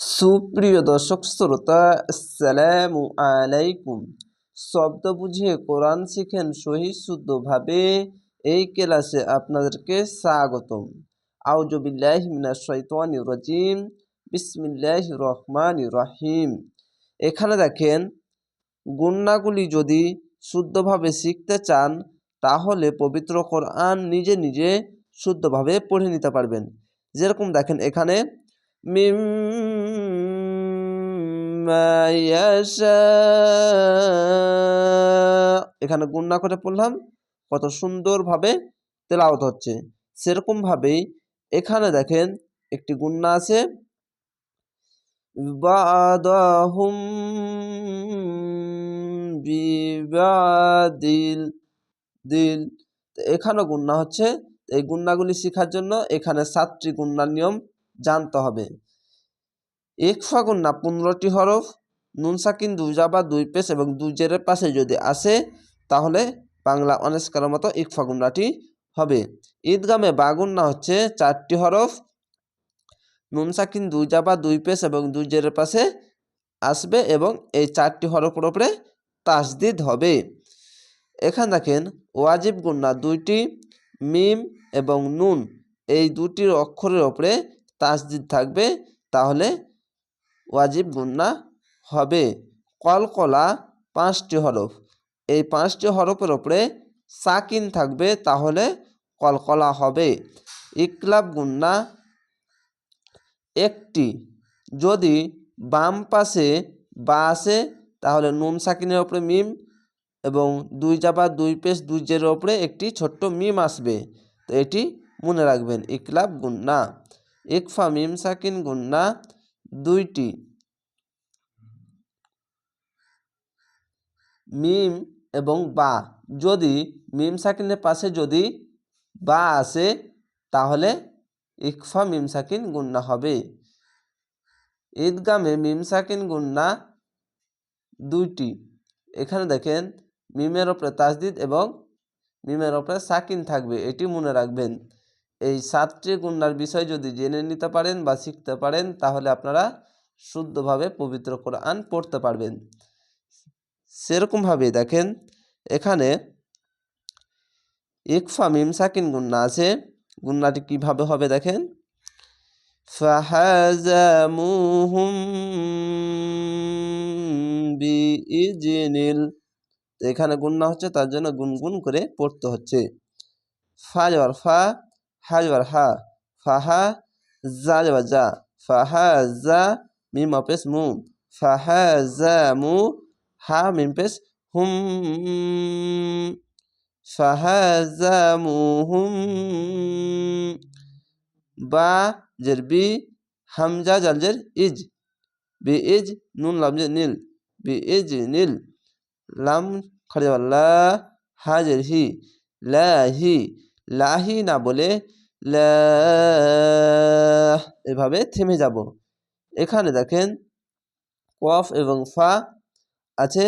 সুপ্রিয় দর্শক, শ্রোতা, আসসালামু আলাইকুম। শব্দ বুঝিয়ে কোরআন শিখেন সহি শুদ্ধভাবে এই ক্লাসে আপনাদেরকে স্বাগতম। আউজবিল্লাহ মিনাশ শাইতানির রাজিম বিসমিল্লাহ রহমান রহিম। এখানে দেখেন গুন্নাগুলি যদি শুদ্ধভাবে শিখতে চান, তাহলে পবিত্র কোরআন নিজে নিজে শুদ্ধভাবে পড়ে নিতে পারবেন। যেরকম দেখেন এখানে এখানে গুন্না করে পড়লাম, কত সুন্দরভাবে তেলাওয়াত হচ্ছে। সেরকমভাবেই এখানে দেখেন একটি গুন্না আছে বাদাহুম বিবাদিল দিল। এখানেও গুন্না হচ্ছে, এই গুন্নাগুলি শেখার জন্য এখানে সাতটি গুন্নার নিয়ম জানতে হবে। একফা গুন্না পনেরোটি হরফ, নুন সাকিন দুই জাবা দুই পেশ এবং দুই জেরের পাশে যদি আসে, তাহলে বাংলা অনেস্কার মতো ইকফা গুন্নাটি হবে। ঈদগামে বাগুন্না হচ্ছে চারটি হরফ, নুন সাকিন দুই জাবা দুই পেশ এবং দুই জেরের পাশে আসবে এবং এই চারটি হরফের ওপরে তাসদিদ হবে। এখানে দেখেন, ওয়াজিব গুন্না দুইটি, মিম এবং নুন, এই দুটির অক্ষরের ওপরে তাসদিদ থাকবে, তাহলে ওয়াজিব গুন্না হবে। কলকলা পাঁচটি হরফ। এই পাঁচটি হরফের ওপরে সাকিন থাকবে, তাহলে কলকলা হবে। ইকলাব গুন্না একটি। যদি বাম পাশে বা আসে তাহলে নুন সাকিনের ওপরে মিম এবং দুই জাবা, দুই পেশ, দুই জের ওপরে একটি ছোট্ট মিম আসবে। তো এটি মনে রাখবেন, ইকলাব গুন্না ইকফা মিম সাকিন গুন্না দুইটি। মিম এবং বা। যদি মিম সাকিনের পাশে যদি বা আসে, তাহলে ইকফা মিম সাকিন গুন্না হবে। ঈদগামে মিম সাকিন গুন্না দুইটি। এখানে দেখেন, মিমের ওপরে তাজদিদ এবং মিমের ওপরে সাকিন থাকবে, এটি মনে রাখবেন। এই সাতটি গুন্নার বিষয় যদি জেনে নিতে পারেন বা শিখতে পারেন, তাহলে আপনারা শুদ্ধভাবে পবিত্র কোরআন পড়তে পারবেন। সেরকমভাবে দেখেন, এখানে ইকফা, মিম, সাকিন গুন্না আছে। গুন্নাটি কীভাবে হবে দেখেন? এখানে গুন্না হচ্ছে তার জন্য গুনগুন করে পড়তে হচ্ছে। ফা যাবার ফা হা যাবার হা ফাহা জা যাবার যা ফাহা জা মিম অপেস মু ফাহা জা মু হা মিম পেস হুম ফাহা জা মু হুম বা জের বি হামজা জালজের ইজ বি ইজ নুন লামজের নীল বি ইজ নীল লাম খারিয়াল্লা হাজের হি লাহি লাহি না বলে এভাবে থেমে যাব। এখানে দেখেন কফ এবং ফা আছে,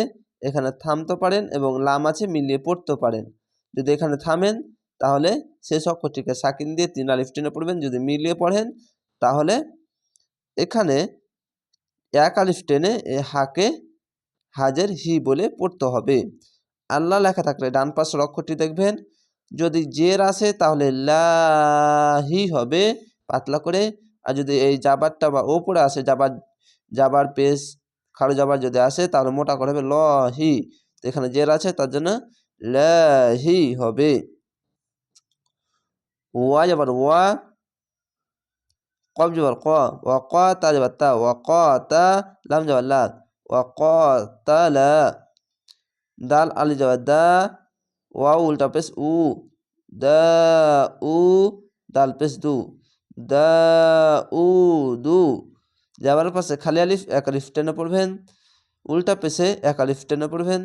এখানে থামতে পারেন এবং লাম আছে, মিলিয়ে পড়তে পারেন। যদি এখানে থামেন, তাহলে শেষ অক্ষরটিকে সাকিন দিয়ে তিন আলিফ টেনে পড়বেন। যদি মিলিয়ে পড়েন, তাহলে এখানে এক আলিফ টেনে এ হাকে হাজের হি বলে পড়তে হবে। আল্লাহ লেখা থাকলে ডান পাশের অক্ষরটি দেখবেন। যদি জের আসে তাহলে লাহি হবে, পাতলা করে। আর যদি এই জাবারটা বা ওপরে আসে, জাবার জাবার পেশ খাড়ো জাবার যদি আসে তাহলে মোটা করে হবে লহি। এখানে জের আছে, তার জন্য লাহি হবে। ওয়া যাবার ওয়া কব যাবার ক, ওয়া ক তা যাবার তা, ওয়া ক তা লাম যাবার লা ওয়া ক তা লা, দাল আলি যাবার দা ওয়া উল্টা পেস উ দা উ দাল পেস দু দা উ দু যাবার পাশে খালি আলিফ এক আলিফ টেনে পড়বেন উল্টা পেশে এক আলিফ টেনে পড়বেন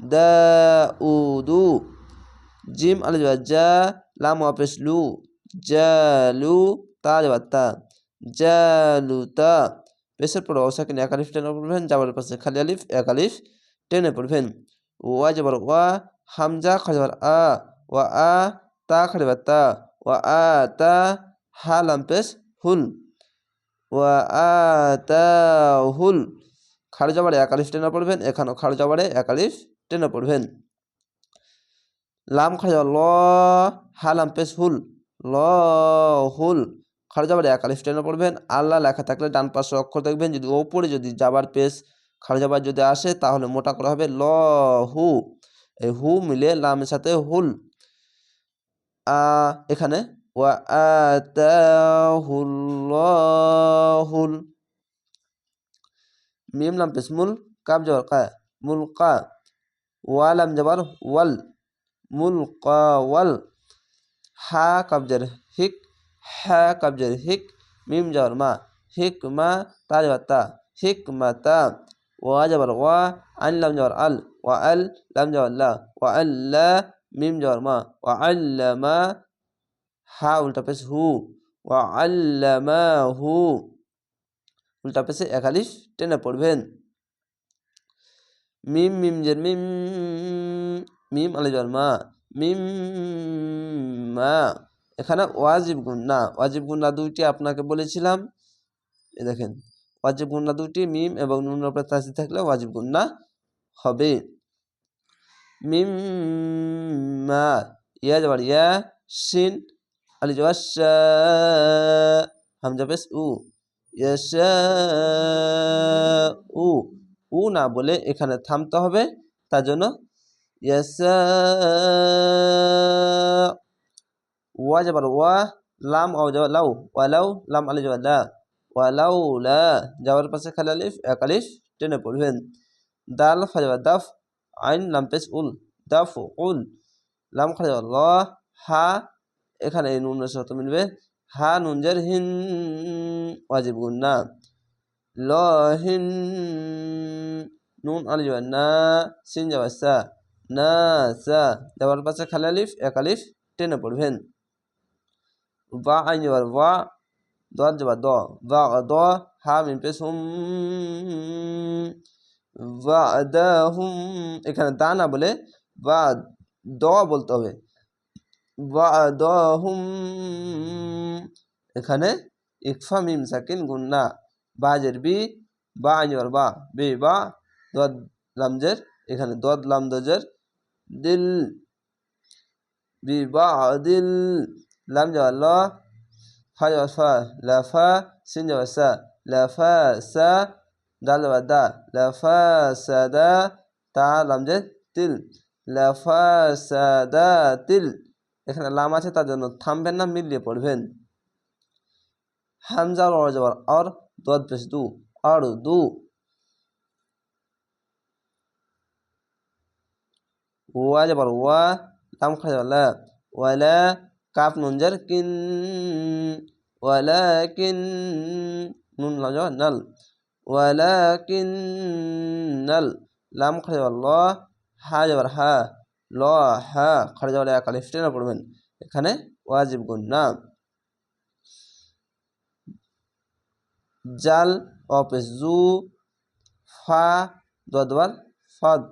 দা উ দু জিম আলি যাবার যা লাম পেশ লু জালু তা যাবার তা জালু তা পেশের পরে অসাকিন এক আলিফ টেনে পড়বেন যাবার পাশে খালি আলিফ এক আলিফ টেনে পড়বেন ওয়া যাবার ওয়া হামজা খাজাবার আ ওয়া আ তা খাজাবার তা ওয়া আ তা হা লাম্পেস হুল ওয়া আতাহুল খাড় জবারে একালিফ টেনে পড়বেন এখানেও খাড় জবারে একালিফ টেনে পড়বেন লাম খাড় ল হালাম পেশ হুল ল হুল খাড় জবারে একালিফ টেনে পড়বেন আল্লাহ লেখা থাকলে ডান পাশে অক্ষর দেখবেন, যদি ওপরে যদি যাবার পেশ খাড় জাবার যদি আসে, তাহলে মোটা করা হবে ল, হু। এই হু মিলে লামের সাথে হুল। আ, এখানে ওয়া আতাহুল্লাহুল মিম, লাম, পেশ, মুল কাব জবর, কা, মুল, কা, ওয়া, লাম, জবর, ওয়াল, মুল, কা, ওয়াল। হা কাবজের হিক, হা কাবজের হিক, মিম, জবর, মা, হিক, মা তা জবর, তা, হিক, মা, তা। ওয়া জবর ওয়া আন লাম জবর আল ওয়া আল লাম জবর লা ওয়া আল্লা মিম জবর মা ওয়া আল্লামা হা উল্টা পেশ হু ওয়া আল্লামাহু উল্টা পেশে একালিশ টেনে পড়বেন মিম মিম জের মিম মিম আলি মা মিম মা এখানে ওয়াজিব গুন্না ওয়াজিব গুন্না দুইটি আপনাকে বলেছিলাম এ দেখেন ওয়াজিব গুন্না দুটি মিম এবং নুন উপরে তাসি থাকলে ওয়াজিব গুন্না হবে। মিম মা ইয়া যাবার ইয়া সিন আলি যাবার হামজা পেশ উ উ উ না বলে এখানে থামতে হবে, তার জন্য ওয়া যাবার ওয়া, লাম আও যাবার লাউ ওয়ালাউ লাম, আলি যাবার লা। ওয়ালাউ লা যাওয়ার পাশে খালি আলিফ, এক আলিফ, টেনে পড়বেন। দাল খাজা দাফ, আইন, লাম পেশ উল, দাফ, উল, লাম খাজা ল হা, এখানে এই নুন সাথে মিলবে। হা, নুনজের হিন, ওয়াজিব গুন্না ল, হিন, নুন আলি যাবার না, সিন যাবার সা, না, সা, যাওয়ার পাশে খালি আলিফ, এক আলিফ, টেনে পড়বেন। বা, আইন যাবার বা দোয়ার যাবার দ দ হা মিন পেশ হুম এখানে দা না বলে বা দ বলতে হবে। দ হুম এখানে ইকফা, মিম, সাকিন গুন্না বাজের বি বা আইনবার বা, বে, বা, দদ লামজের এখানে দদ, লাম দজের দিল, বি, বা, দিল, লাম যাওয়া ল ফা যাওয়া ফা লাফা সিন যাওয়া সা লাফা সা দাল যাওয়া দা লাফা সাদা তা লামজের তিল লাফা সাদা তিল এখানে লাম আছে তার জন্য থামবেন না, মিলিয়ে পড়বেন। হামজা আর যাবার আর দদ পেশ দু। আর দু। ওয়া যাবার ওয়া, লাম খা যাবার লা ওয়ালা কাপ নুনজার কিন ওয়ালা কিন নুন লাম নাল ওয়ালা কিন নাল, লাম খা যাবার ল, হা যাবার হা, ল, হা খড়ে যাবার এক পড়বেন। এখানে ওয়াজিব গুণ না। জাল অপেস জু, ফা দোয়ার ফাদ,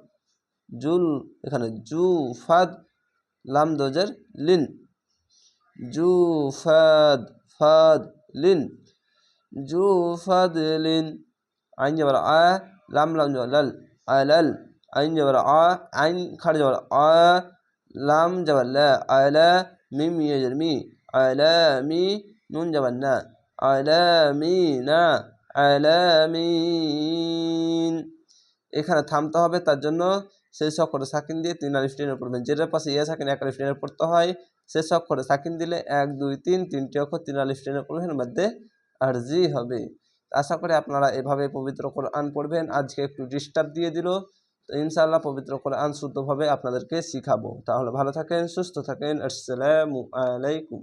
জুল, এখানে জু, ফাদ, লাম, দোজের, লিন। জু ফাদ ফাদ লিন। জু লিন। আইন যাবার আ, লাম লাম যাবার লাল। আলাল আইন যাবার আ, আইন খাড় যাবার আ, লাম যাবার লা। আলা মিম ইয়াজের মি। আলা মি, নুন যাবার না। আল মি, না। আলামিনা এখানে থামতে হবে, তার জন্য সেই অক্ষরে সাকিন দিয়ে তিন আলিফ টেনে পড়বেন। যেটার পাশে ইয়া সাকিন, এক আলিফ টেনে পড়তে হয় শেষ অক্ষরে সাকিন দিলে এক, দুই, তিন তিনটি অক্ষর তিন আলিফ টেনে পড়বেন মধ্যে আরজি হবে। আশা করি আপনারা এভাবে পবিত্র কোরআন পড়বেন। আজকে একটু ডিস্টার্ব দিয়ে দিল। তো ইনশাআল্লাহ পবিত্র কোরআন শুদ্ধভাবে আপনাদেরকে শিখাবো। তাহলে ভালো থাকেন, সুস্থ থাকেন। আসসালামু আলাইকুম।